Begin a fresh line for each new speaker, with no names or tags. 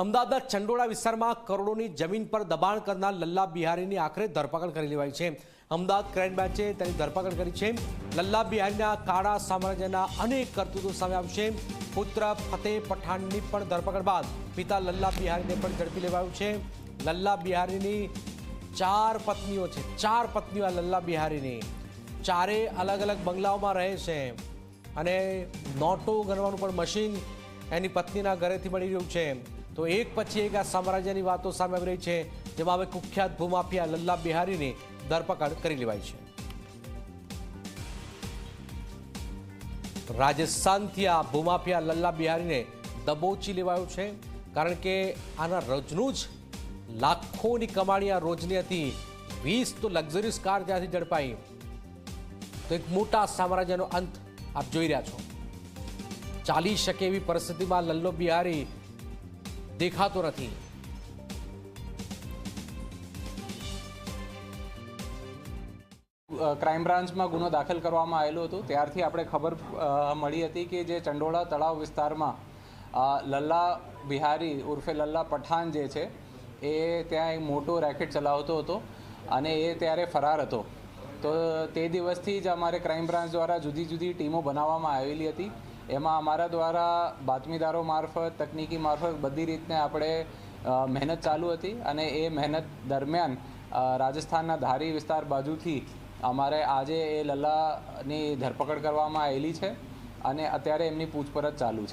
અમદાવાદના ચંડોળા વિસ્તારમાં કરોડોની જમીન પર દબાણ કરનાર લલ્લા બિહારીની આખરે ધરપકડ કરી લેવાઈ છે. અમદાવાદ ક્રાઇમ બ્રાન્ચે તેની ધરપકડ કરી છે. લલ્લા બિહારીના કાળા સામ્રાજ્યના અનેક કરતૂતો સામે આવશે પુત્ર ફતેહ પઠાણની પણ ધરપકડ બાદ પિતા લલ્લા બિહારીને પણ ઝડપી લેવાયું છે. લલ્લા બિહારીની ચાર પત્નીઓ છે. ચાર પત્નીઓ લલ્લા બિહારીની. ચારે અલગ અલગ બંગલાઓમાં રહે છે અને નોટો ગણવાનું પણ મશીન એની પત્નીના ઘરેથી મળી રહ્યું છે. તો એક પછી એક આ સામ્રાજ્યની વાતો સામે આવી રહી છે, જેમાં હવે કુખ્યાત ભૂમાફિયા લલ્લા બિહારીની ધરપકડ કરી લેવાઈ છે. રાજસ્થાનથી આ ભૂમાફિયા લલ્લા બિહારીને દબોચી લેવાયો છે, કારણ કે આના રોજનું જ લાખોની કમાણી આ રોજની હતી. વીસ તો લક્ઝરીસ કાર ત્યાંથી ઝડપાઈ. તો એક મોટા સામ્રાજ્યનો અંત આપ જોઈ રહ્યા છો. ચાલી શકે એવી પરિસ્થિતિમાં લલ્લો બિહારી દેખાતો નથી.
ક્રાઇમ બ્રાન્ચમાં ગુનો દાખલ કરવામાં આવેલો હતો. ત્યારથી આપણે ખબર મળી હતી કે જે ચંડોળા તળાવ વિસ્તારમાં લલ્લા બિહારી ઉર્ફે લલ્લા પઠાણ જે છે, એ ત્યાં એક મોટો રેકેટ ચલાવતો હતો અને એ ત્યારે ફરાર હતો. તો તે દિવસથી જ અમારે ક્રાઇમ બ્રાન્ચ દ્વારા જુદી જુદી ટીમો બનાવવામાં આવેલી હતી. એમાં અમારા દ્વારા બાતમીદારો મારફત, તકનીકી મારફત બધી રીતને આપણે મહેનત ચાલુ હતી અને એ મહેનત દરમિયાન રાજસ્થાનના ધારી વિસ્તાર બાજુથી અમારે આજે એ લલ્લાની ધરપકડ કરવામાં આવેલી છે અને અત્યારે એમની પૂછપરછ ચાલુ છે.